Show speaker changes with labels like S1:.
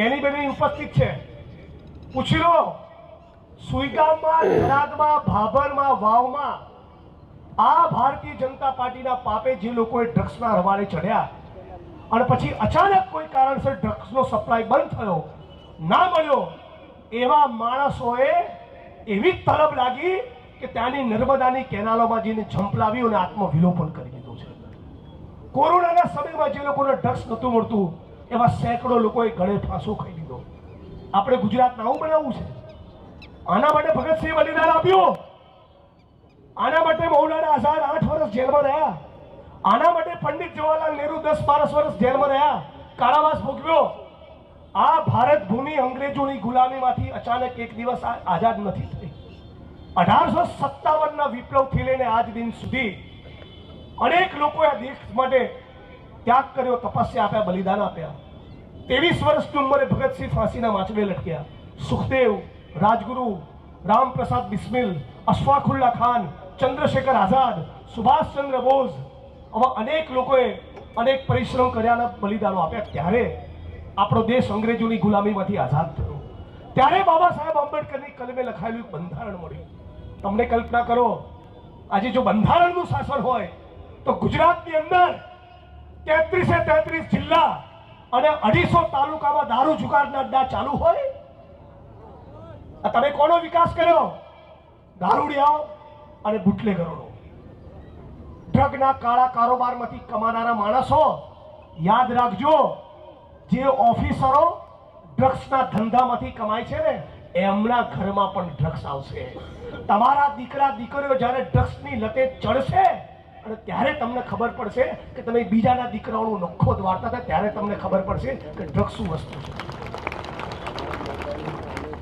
S1: કેની ઉપસ્થિત છે. પૂછી લો, સુઈગામમાં, થરાદમાં, ભાભરમાં, વાવમાં આ ભારતીય જનતા પાર્ટીના પાપે જે લોકોએ ડ્રગ્સના રવાડે ચડ્યા અને પછી અચાનક કોઈ કારણસર ડ્રગ્સનો સપ્લાય બંધ થયો, ના મળ્યો, એવા માણસોએ એવી તલબ લાગી કે ત્યાંની નર્મદાની કેનાલોમાં જઈને ઝંપલાવ્યું અને આત્મવિલોપન કરી દીધું છે. કોરોનાના સમયમાં જે લોકોને ડ્રગ્સ નહોતું મળતું એવા સેંકડો લોકોએ ગળે ફાંસો ખાઈ લીધો. આપણે ગુજરાત નાવું બનાવવું છે. આના માટે ભગતસિંહ બલિદાન આપ્યું. આના માટે મૌલાના આઝાદ આઠ વર્ષ જેલમાં રહ્યા. આના માટે પંડિત જવાહરલાલ નહેરુ દસ બારસ વર્ષ જેલમાં રહ્યા. કારાવાસ ભોગવ્યો. આ ભારત ભૂમિ અંગ્રેજોની ગુલામીમાંથી અચાનક એક દિવસ આઝાદ નથી થઈ. અઢારસો સત્તાવનના વિપ્લવથી લઈને આજ દિન સુધી અનેક લોકોએ આ દેશ માટે ત્યાગ કર્યો, તપસ્યા આપ્યા, બલિદાન આપ્યા. ત્રેવીસ વર્ષની ઉંમરે ભગતસિંહ ફાંસીના વાંચવે લટક્યા. સુખદેવ, રાજગુરુ, રામપ્રસાદ બિસ્મિલ, અશફાકુલ્લા ખાન, ચંદ્રશેખર આઝાદ, સુભાષચંદ્ર બોઝ આવા અનેક લોકોએ અનેક પરિશ્રમ કર્યાના બલિદાનો આપ્યા. ત્યારે આપણો દેશ અંગ્રેજોની ગુલામીમાંથી આઝાદ થયો. ત્યારે બાબા સાહેબ આંબેડકરની કલમે લખાયેલું બંધારણ મળ્યું. તમને કલ્પના કરો, આજે જો બંધારણનું શાસન હોય, તો ગુજરાતની અંદર તેત્રીસે તેત્રીસ જિલ્લા અને અઢીસો તાલુકામાં દારૂ જુગારના ચાલુ હોય? તમે કોનો વિકાસ કર્યો? દારૂડિયાઓ અને બુટલેગરોનો. ડ્રગના કાળા કારોબારમાંથી કમાનારા માણસો, યાદ રાખજો, જે ઓફિસરો ડ્રગ્સના ધંધામાંથી કમાય છે ને, એમના ઘરમાં પણ ડ્રગ્સ આવશે. તમારા દીકરા, દીકરીઓ જ્યારે ડ્રગ્સની લતે ચડશે અને ત્યારે તમને ખબર પડશે કે તમે બીજાના દીકરાઓનું નખો દ્વારતા હતા, ત્યારે તમને ખબર પડશે કે ડ્રગ શું વસ્તુ છે.